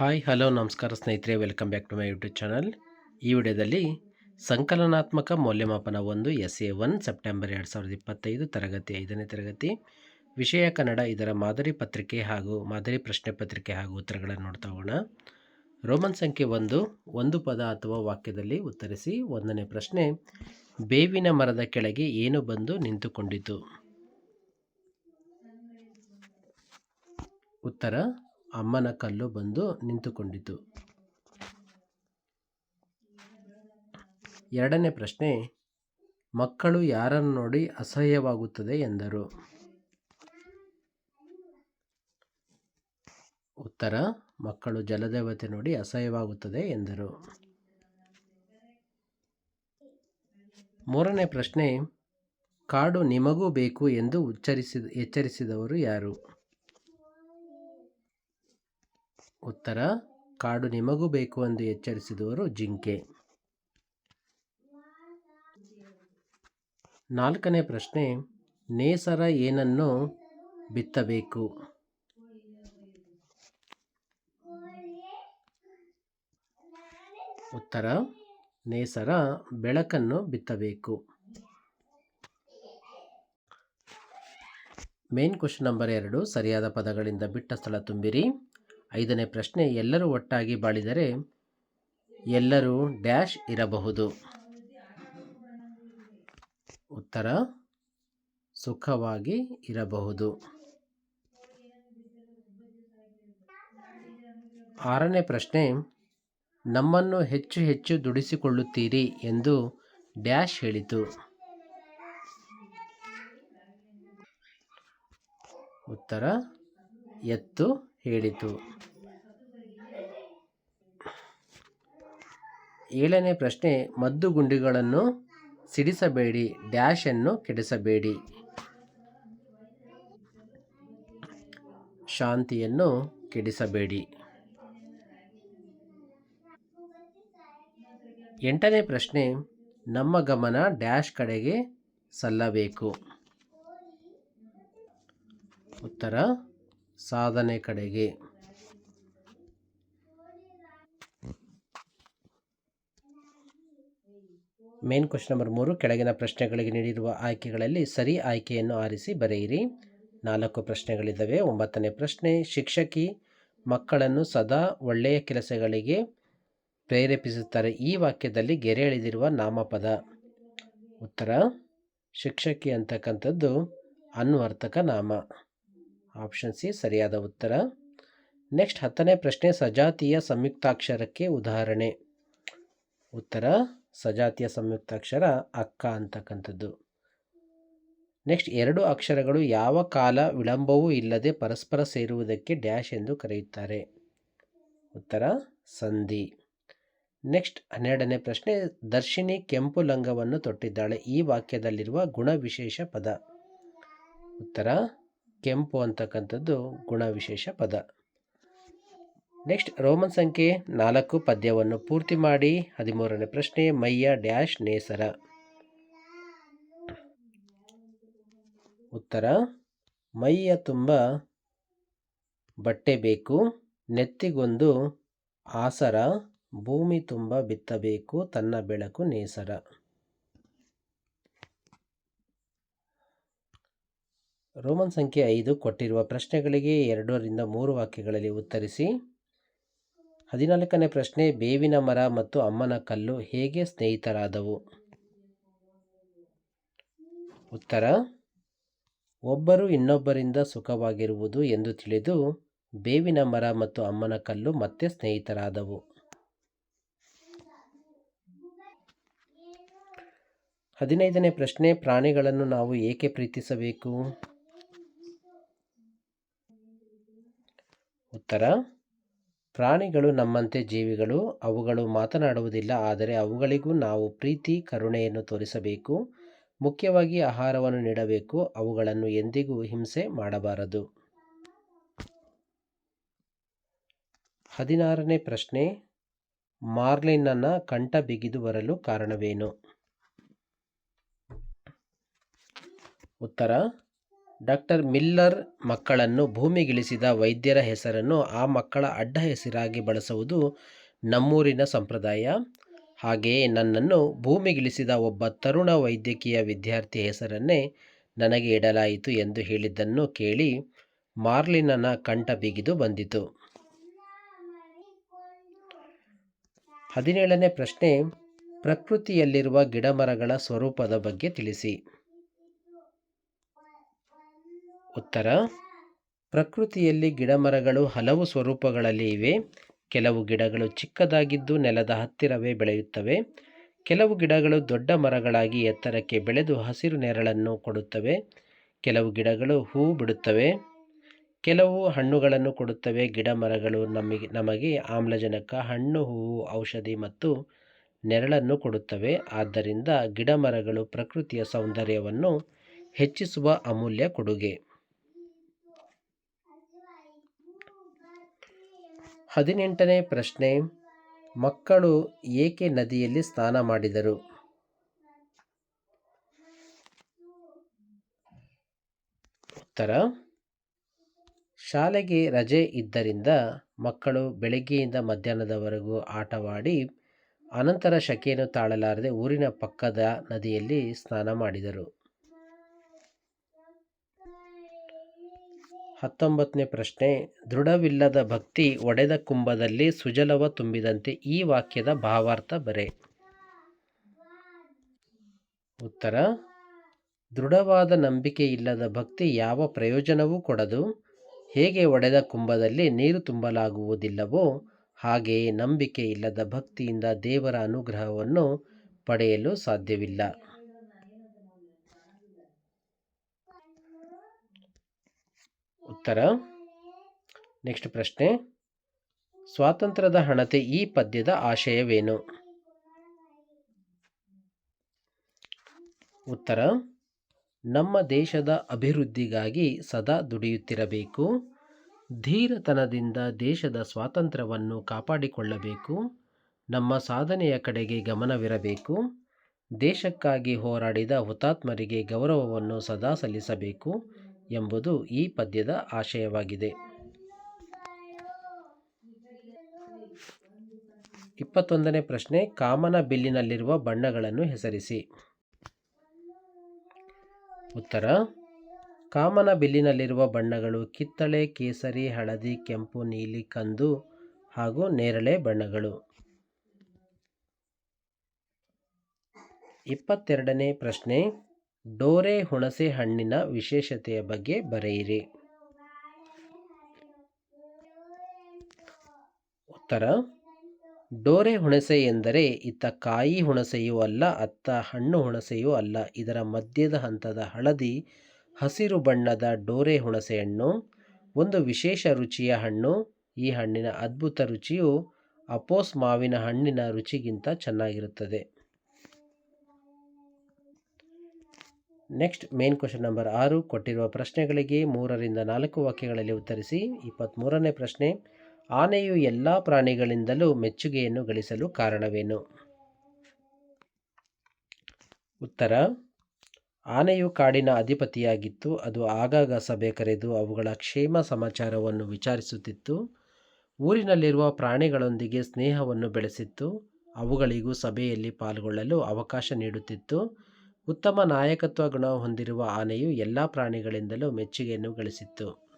Hi, hello, ನಮಸ್ಕಾರ ಸ್ನೇಹಿತರೆ, welcome back to my YouTube channel. ಈ ವಿಡಿಯೋದಲ್ಲಿ ಸಂಕಲನಾತ್ಮಕ ಮೌಲ್ಯಮಾಪನ ಒಂದು ಎಸ್ ಎ ಒನ್ ಸೆಪ್ಟೆಂಬರ್ ಎರಡು ಸಾವಿರದ ಇಪ್ಪತ್ತೈದು ತರಗತಿ, ಐದನೇ ತರಗತಿ. ವಿಷಯ ಕನ್ನಡ, ಇದರ ಮಾದರಿ ಪತ್ರಿಕೆ ಹಾಗೂ ಮಾದರಿ ಪ್ರಶ್ನೆ ಪತ್ರಿಕೆ ಹಾಗೂ ಉತ್ತರಗಳನ್ನು ನೋಡ್ತಾ ಹೋಗೋಣ. ರೋಮನ್ ಸಂಖ್ಯೆ ಒಂದು ಒಂದು ಪದ ಅಥವಾ ವಾಕ್ಯದಲ್ಲಿ ಉತ್ತರಿಸಿ, ಒಂದನೇ ಪ್ರಶ್ನೆ, ಬೇವಿನ ಮರದ ಕೆಳಗೆ ಏನು ಬಂದು ನಿಂತುಕೊಂಡಿತು? ಉತ್ತರ ಅಮ್ಮನ ಕಲ್ಲು ಬಂದು ನಿಂತುಕೊಂಡಿತು. ಎರಡನೇ ಪ್ರಶ್ನೆ, ಮಕ್ಕಳು ಯಾರನ್ನು ನೋಡಿ ಅಸಹ್ಯವಾಗುತ್ತದೆ ಎಂದರು. ಉತ್ತರ, ಮಕ್ಕಳು ಜಲದೇವತೆ ನೋಡಿ ಅಸಹ್ಯವಾಗುತ್ತದೆ ಎಂದರು. ಮೂರನೇ ಪ್ರಶ್ನೆ, ಕಾಡು ನಿಮಗೂ ಬೇಕು ಎಂದು ಉಚ್ಚರಿಸಿದ ಎಚ್ಚರಿಸಿದವರು ಯಾರು? ಉತ್ತರ, ಕಾಡು ನಿಮಗೂ ಬೇಕು ಎಂದು ಎಚ್ಚರಿಸಿದವರು ಜಿಂಕೆ. ನಾಲ್ಕನೇ ಪ್ರಶ್ನೆ, ನೇಸರ ಏನನ್ನು ಬಿತ್ತಬೇಕು? ಉತ್ತರ, ನೇಸರ ಬೆಳಕನ್ನು ಬಿತ್ತಬೇಕು. ಮೇನ್ ಕ್ವಶನ್ ನಂಬರ್ ಎರಡು, ಸರಿಯಾದ ಪದಗಳಿಂದ ಬಿಟ್ಟ ಸ್ಥಳ ತುಂಬಿರಿ. ಐದನೇ ಪ್ರಶ್ನೆ, ಎಲ್ಲರೂ ಒಟ್ಟಾಗಿ ಬಾಳಿದರೆ ಎಲ್ಲರೂ ಡ್ಯಾಶ್ ಇರಬಹುದು. ಉತ್ತರ, ಸುಖವಾಗಿ ಇರಬಹುದು. ಆರನೇ ಪ್ರಶ್ನೆ, ನಮ್ಮನ್ನು ಹೆಚ್ಚು ಹೆಚ್ಚು ದುಡಿಸಿಕೊಳ್ಳುತ್ತೀರಿ ಎಂದು ಡ್ಯಾಶ್ ಹೇಳಿತು. ಉತ್ತರ, ಎತ್ತು ಹೇಳಿತು. ಏಳನೇ ಪ್ರಶ್ನೆ, ಮದ್ದು ಗುಂಡಿಗಳನ್ನು ಸಿಡಿಸಬೇಡಿ ಡ್ಯಾಶನ್ನು ಕೆಡಿಸಬೇಡಿ. ಶಾಂತಿಯನ್ನು ಕೆಡಿಸಬೇಡಿ. ಎಂಟನೇ ಪ್ರಶ್ನೆ, ನಮ್ಮ ಗಮನ ಡ್ಯಾಶ್ ಕಡೆಗೆ ಸಲ್ಲಬೇಕು. ಉತ್ತರ ಸಾಧನೆ ಕಡೆಗೆ. ಮೇನ್ ಕ್ವಶನ್ ನಂಬರ್ ಮೂರು, ಕೆಳಗಿನ ಪ್ರಶ್ನೆಗಳಿಗೆ ನೀಡಿರುವ ಆಯ್ಕೆಗಳಲ್ಲಿ ಸರಿ ಆಯ್ಕೆಯನ್ನು ಆರಿಸಿ ಬರೆಯಿರಿ. ನಾಲ್ಕು ಪ್ರಶ್ನೆಗಳಿದ್ದಾವೆ. ಒಂಬತ್ತನೇ ಪ್ರಶ್ನೆ, ಶಿಕ್ಷಕಿ ಮಕ್ಕಳನ್ನು ಸದಾ ಒಳ್ಳೆಯ ಕೆಲಸಗಳಿಗೆ ಪ್ರೇರೇಪಿಸುತ್ತಾರೆ. ಈ ವಾಕ್ಯದಲ್ಲಿ ಗೆರೆ ಎಳೆದಿರುವ ನಾಮಪದ. ಉತ್ತರ, ಶಿಕ್ಷಕಿ ಅಂತಕ್ಕಂಥದ್ದು ಅನ್ವರ್ತಕ ನಾಮ. ಆಪ್ಷನ್ ಸಿ ಸರಿಯಾದ ಉತ್ತರ. ನೆಕ್ಸ್ಟ್ ಹತ್ತನೇ ಪ್ರಶ್ನೆ, ಸಜಾತಿಯ ಸಂಯುಕ್ತಾಕ್ಷರಕ್ಕೆ ಉದಾಹರಣೆ. ಉತ್ತರ, ಸಜಾತಿಯ ಸಂಯುಕ್ತಾಕ್ಷರ ಅಕ್ಕ ಅಂತಕ್ಕಂಥದ್ದು. ನೆಕ್ಸ್ಟ್ ಎರಡು ಅಕ್ಷರಗಳು ಯಾವ ಕಾಲ ವಿಳಂಬವೂ ಇಲ್ಲದೆ ಪರಸ್ಪರ ಸೇರುವುದಕ್ಕೆ ಡ್ಯಾಶ್ ಎಂದು ಕರೆಯುತ್ತಾರೆ. ಉತ್ತರ, ಸಂಧಿ. ನೆಕ್ಸ್ಟ್ ಹನ್ನೆರಡನೇ ಪ್ರಶ್ನೆ ದರ್ಶಿನಿ ಕೆಂಪು ಲಂಗವನ್ನು ತೊಟ್ಟಿದ್ದಾಳೆ. ಈ ವಾಕ್ಯದಲ್ಲಿರುವ ಗುಣವಿಶೇಷ ಪದ. ಉತ್ತರ ಕೆಂಪು ಅಂತಕ್ಕಂಥದ್ದು ಗುಣವಿಶೇಷ ಪದ. ನೆಕ್ಸ್ಟ್ ರೋಮನ್ ಸಂಖ್ಯೆ ನಾಲ್ಕು ಪದ್ಯವನ್ನು ಪೂರ್ತಿ ಮಾಡಿ ಹದಿಮೂರನೇ ಪ್ರಶ್ನೆ, ಮೈಯ ಡ್ಯಾಶ್ ನೇಸರ. ಉತ್ತರ, ಮೈಯ ತುಂಬ ಬಟ್ಟೆ ಬೇಕು, ನೆತ್ತಿಗೊಂದು ಆಸರ, ಭೂಮಿ ತುಂಬ ಬಿತ್ತಬೇಕು, ತನ್ನ ಬೆಳಕು ನೇಸರ. ರೋಮನ್ ಸಂಖ್ಯೆ ಐದು ಕೊಟ್ಟಿರುವ ಪ್ರಶ್ನೆಗಳಿಗೆ ಎರಡರಿಂದ ಮೂರು ವಾಕ್ಯಗಳಲ್ಲಿ ಉತ್ತರಿಸಿ, ಹದಿನಾಲ್ಕನೇ ಪ್ರಶ್ನೆ, ಬೇವಿನ ಮರ ಮತ್ತು ಅಮ್ಮನ ಕಲ್ಲು ಹೇಗೆ ಸ್ನೇಹಿತರಾದವು? ಉತ್ತರ, ಒಬ್ಬರು ಇನ್ನೊಬ್ಬರಿಂದ ಸುಖವಾಗಿರುವುದು ಎಂದು ತಿಳಿದು ಬೇವಿನ ಮರ ಮತ್ತು ಅಮ್ಮನ ಕಲ್ಲು ಮತ್ತೆ ಸ್ನೇಹಿತರಾದವು. ಹದಿನೈದನೇ ಪ್ರಶ್ನೆ, ಪ್ರಾಣಿಗಳನ್ನು ನಾವು ಏಕೆ ಪ್ರೀತಿಸಬೇಕು? ಉತ್ತರ ಪ್ರಾಣಿಗಳು ನಮ್ಮಂತೆ ಜೀವಿಗಳು, ಅವುಗಳು ಮಾತನಾಡುವುದಿಲ್ಲ, ಆದರೆ ಅವುಗಳಿಗೂ ನಾವು ಪ್ರೀತಿ, ಕರುಣೆಯನ್ನು ತೋರಿಸಬೇಕು. ಮುಖ್ಯವಾಗಿ ಆಹಾರವನ್ನು ನೀಡಬೇಕು, ಅವುಗಳನ್ನು ಎಂದಿಗೂ ಹಿಂಸೆ ಮಾಡಬಾರದು. ಹದಿನಾರನೇ ಪ್ರಶ್ನೆ, ಮಾರ್ಲಿನನ್ನು ಕಂಠ ಬಿಗಿದು ಬರಲು ಕಾರಣವೇನು? ಉತ್ತರ ಡಾಕ್ಟರ್ ಮಿಲ್ಲರ್ ಮಕ್ಕಳನ್ನು ಭೂಮಿಗಿಳಿಸಿದ ವೈದ್ಯರ ಹೆಸರನ್ನು ಆ ಮಕ್ಕಳ ಅಡ್ಡ ಹೆಸರಾಗಿ ಬಳಸುವುದು ನಮ್ಮೂರಿನ ಸಂಪ್ರದಾಯ. ಹಾಗೆಯೇ ನನ್ನನ್ನು ಭೂಮಿಗಿಳಿಸಿದ ಒಬ್ಬ ತರುಣ ವೈದ್ಯಕೀಯ ವಿದ್ಯಾರ್ಥಿ ಹೆಸರನ್ನೇ ನನಗೆ ಇಡಲಾಯಿತು ಎಂದು ಹೇಳಿದ್ದನ್ನು ಕೇಳಿ ಮಾರ್ಲಿನನ ಕಂಠ ಬಿಗಿದು ಬಂದಿತು. ಹದಿನೇಳನೇ ಪ್ರಶ್ನೆ, ಪ್ರಕೃತಿಯಲ್ಲಿರುವ ಗಿಡಮರಗಳ ಸ್ವರೂಪದ ಬಗ್ಗೆ ತಿಳಿಸಿ. ಉತ್ತರ. ಪ್ರಕೃತಿಯಲ್ಲಿ ಗಿಡಮರಗಳು ಹಲವು ಸ್ವರೂಪಗಳಲ್ಲಿ ಇವೆ. ಕೆಲವು ಗಿಡಗಳು ಚಿಕ್ಕದಾಗಿದ್ದು ನೆಲದ ಹತ್ತಿರವೇ ಬೆಳೆಯುತ್ತವೆ. ಕೆಲವು ಗಿಡಗಳು ದೊಡ್ಡ ಮರಗಳಾಗಿ ಎತ್ತರಕ್ಕೆ ಬೆಳೆದು ಹಸಿರು ನೆರಳನ್ನು ಕೊಡುತ್ತವೆ. ಕೆಲವು ಗಿಡಗಳು ಹೂ ಬಿಡುತ್ತವೆ. ಕೆಲವು ಹಣ್ಣುಗಳನ್ನು ಕೊಡುತ್ತವೆ. ಗಿಡ ಮರಗಳು ನಮಗೆ ನಮಗೆ ಆಮ್ಲಜನಕ, ಹಣ್ಣು, ಹೂವು, ಔಷಧಿ ಮತ್ತು ನೆರಳನ್ನು ಕೊಡುತ್ತವೆ. ಆದ್ದರಿಂದ ಗಿಡ ಮರಗಳು ಪ್ರಕೃತಿಯ ಸೌಂದರ್ಯವನ್ನು ಹೆಚ್ಚಿಸುವ ಅಮೂಲ್ಯ ಕೊಡುಗೆ. ಹದಿನೆಂಟನೇ ಪ್ರಶ್ನೆ, ಮಕ್ಕಳು ಏಕೆ ನದಿಯಲ್ಲಿ ಸ್ನಾನ ಮಾಡಿದರು? ಉತ್ತರ, ಶಾಲೆಗೆ ರಜೆ ಇದ್ದರಿಂದ ಮಕ್ಕಳು ಬೆಳಗ್ಗೆಯಿಂದ ಮಧ್ಯಾಹ್ನದವರೆಗೂ ಆಟವಾಡಿ ಅನಂತರ ಶಕೆಯನ್ನು ತಾಳಲಾರದೆ ಊರಿನ ಪಕ್ಕದ ನದಿಯಲ್ಲಿ ಸ್ನಾನ ಮಾಡಿದರು. ಹತ್ತೊಂಬತ್ತನೇ ಪ್ರಶ್ನೆ, ದೃಢವಿಲ್ಲದ ಭಕ್ತಿ ಒಡೆದ ಕುಂಭದಲ್ಲಿ ಸುಜಲವ ತುಂಬಿದಂತೆ ಈ ವಾಕ್ಯದ ಭಾವಾರ್ಥ ಬರೆ. ಉತ್ತರ, ದೃಢವಾದ ನಂಬಿಕೆ ಇಲ್ಲದ ಭಕ್ತಿ ಯಾವ ಪ್ರಯೋಜನವೂ ಕೊಡದು, ಹೇಗೆ ಒಡೆದ ಕುಂಭದಲ್ಲಿ ನೀರು ತುಂಬಲಾಗುವುದಿಲ್ಲವೋ ಹಾಗೆಯೇ ನಂಬಿಕೆ ಇಲ್ಲದ ಭಕ್ತಿಯಿಂದ ದೇವರ ಅನುಗ್ರಹವನ್ನು ಪಡೆಯಲು ಸಾಧ್ಯವಿಲ್ಲ. ಉತ್ತರ. ನೆಕ್ಸ್ಟ್ ಪ್ರಶ್ನೆ. ಸ್ವಾತಂತ್ರ್ಯದ ಹಣತೆ ಈ ಪದ್ಯದ ಆಶಯವೇನು? ಉತ್ತರ. ನಮ್ಮ ದೇಶದ ಅಭಿವೃದ್ಧಿಗಾಗಿ ಸದಾ ದುಡಿಯುತ್ತಿರಬೇಕು. ಧೀರತನದಿಂದ ದೇಶದ ಸ್ವಾತಂತ್ರ್ಯವನ್ನು ಕಾಪಾಡಿಕೊಳ್ಳಬೇಕು. ನಮ್ಮ ಸಾಧನೆಯ ಕಡೆಗೆ ಗಮನವಿರಬೇಕು. ದೇಶಕ್ಕಾಗಿ ಹೋರಾಡಿದ ಹುತಾತ್ಮರಿಗೆ ಗೌರವವನ್ನು ಸದಾ ಸಲ್ಲಿಸಬೇಕು. ಎಂಬುದು ಈ ಪದ್ಯದ ಆಶಯವಾಗಿದೆ. ಇಪ್ಪತ್ತೊಂದನೇ ಪ್ರಶ್ನೆ, ಕಾಮನ ಬಿಲ್ಲಿನಲ್ಲಿರುವ ಬಣ್ಣಗಳನ್ನು ಹೆಸರಿಸಿ. ಉತ್ತರ, ಕಾಮನ ಬಿಲ್ಲಿನಲ್ಲಿರುವ ಬಣ್ಣಗಳು ಕಿತ್ತಳೆ, ಕೇಸರಿ, ಹಳದಿ, ಕೆಂಪು, ನೀಲಿ, ಕಂದು ಹಾಗೂ ನೇರಳೆ ಬಣ್ಣಗಳು. ಇಪ್ಪತ್ತೆರಡನೇ ಪ್ರಶ್ನೆ ಡೋರೆ ಹುಣಸೆ ಹಣ್ಣಿನ ವಿಶೇಷತೆಯ ಬಗ್ಗೆ ಬರೆಯಿರಿ. ಉತ್ತರ, ಡೋರೆ ಹುಣಸೆ ಎಂದರೆ ಇತ್ತ ಕಾಯಿ ಹುಣಸೆಯೂ ಅಲ್ಲ, ಅತ್ತ ಹಣ್ಣು ಹುಣಸೆಯೂ ಅಲ್ಲ. ಇದರ ಮಧ್ಯದ ಹಂತದ ಹಳದಿ ಹಸಿರು ಬಣ್ಣದ ಡೋರೆ ಹುಣಸೆಹಣ್ಣು, ಒಂದು ವಿಶೇಷ ರುಚಿಯ ಹಣ್ಣು. ಈ ಹಣ್ಣಿನ ಅದ್ಭುತ ರುಚಿಯು ಅಪೋಸ್ ಮಾವಿನ ಹಣ್ಣಿನ ರುಚಿಗಿಂತ ಚೆನ್ನಾಗಿರುತ್ತದೆ. ನೆಕ್ಸ್ಟ್ ಮೇನ್ ಕ್ವಶನ್ ನಂಬರ್ ಆರು, ಕೊಟ್ಟಿರುವ ಪ್ರಶ್ನೆಗಳಿಗೆ ಮೂರರಿಂದ ನಾಲ್ಕು ವಾಕ್ಯಗಳಲ್ಲಿ ಉತ್ತರಿಸಿ ಇಪ್ಪತ್ತ್ಮೂರನೇ ಪ್ರಶ್ನೆ, ಆನೆಯು ಎಲ್ಲ ಪ್ರಾಣಿಗಳಿಂದಲೂ ಮೆಚ್ಚುಗೆಯನ್ನು ಗಳಿಸಲು ಕಾರಣವೇನು? ಉತ್ತರ, ಆನೆಯು ಕಾಡಿನ ಅಧಿಪತಿಯಾಗಿತ್ತು, ಅದು ಆಗಾಗ ಸಭೆ ಕರೆದು ಅವುಗಳ ಕ್ಷೇಮ ಸಮಾಚಾರವನ್ನು ವಿಚಾರಿಸುತ್ತಿತ್ತು, ಊರಿನಲ್ಲಿರುವ ಪ್ರಾಣಿಗಳೊಂದಿಗೆ ಸ್ನೇಹವನ್ನು ಬೆಳೆಸಿತ್ತು, ಅವುಗಳಿಗೂ ಸಭೆಯಲ್ಲಿ ಪಾಲ್ಗೊಳ್ಳಲು ಅವಕಾಶ ನೀಡುತ್ತಿತ್ತು ಉತ್ತಮ ನಾಯಕತ್ವ ಗುಣ ಹೊಂದಿರುವ ಆನೆಯು ಎಲ್ಲ ಪ್ರಾಣಿಗಳಿಂದಲೂ ಮೆಚ್ಚುಗೆಯನ್ನು ಗಳಿಸಿತ್ತು.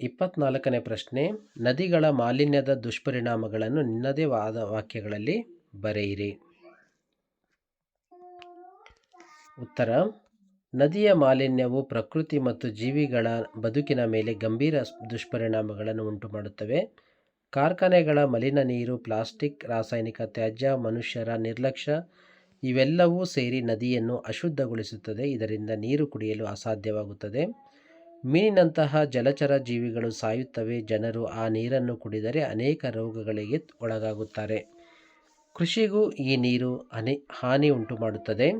ಇಪ್ಪತ್ನಾಲ್ಕನೇ ಪ್ರಶ್ನೆ, ನದಿಗಳ ಮಾಲಿನ್ಯದ ದುಷ್ಪರಿಣಾಮಗಳನ್ನು ನಿನ್ನದೇ ವಾದ ವಾಕ್ಯಗಳಲ್ಲಿ ಬರೆಯಿರಿ. ಉತ್ತರ, ನದಿಯ ಮಾಲಿನ್ಯವು ಪ್ರಕೃತಿ ಮತ್ತು ಜೀವಿಗಳ ಬದುಕಿನ ಮೇಲೆ ಗಂಭೀರ ದುಷ್ಪರಿಣಾಮಗಳನ್ನು ಉಂಟುಮಾಡುತ್ತವೆ. ಕಾರ್ಖಾನೆಗಳ ಮಲಿನ ನೀರು, ಪ್ಲಾಸ್ಟಿಕ್, ರಾಸಾಯನಿಕ ತ್ಯಾಜ್ಯ, ಮನುಷ್ಯರ ನಿರ್ಲಕ್ಷ್ಯ, ಇವೆಲ್ಲವೂ ಸೇರಿ ನದಿಯನ್ನು ಅಶುದ್ಧಗೊಳಿಸುತ್ತದೆ. ಇದರಿಂದ ನೀರು ಕುಡಿಯಲು ಅಸಾಧ್ಯವಾಗುತ್ತದೆ. ಮೀನಿನಂತಹ ಜಲಚರ ಜೀವಿಗಳು ಸಾಯುತ್ತವೆ. ಜನರು ಆ ನೀರನ್ನು ಕುಡಿದರೆ ಅನೇಕ ರೋಗಗಳಿಗೆ ಒಳಗಾಗುತ್ತಾರೆ. ಕೃಷಿಗೂ ಈ ನೀರು ಹನಿ ಹಾನಿ ಉಂಟು ಮಾಡುತ್ತದೆ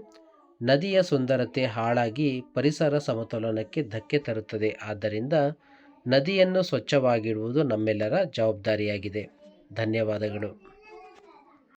ನದಿಯ ಸುಂದರತೆ ಹಾಳಾಗಿ ಪರಿಸರ ಸಮತೋಲನಕ್ಕೆ ಧಕ್ಕೆ ತರುತ್ತದೆ. ಆದ್ದರಿಂದ ನದಿಯನ್ನು ಸ್ವಚ್ಛವಾಗಿಡುವುದು ನಮ್ಮೆಲ್ಲರ ಜವಾಬ್ದಾರಿಯಾಗಿದೆ. ಧನ್ಯವಾದಗಳು.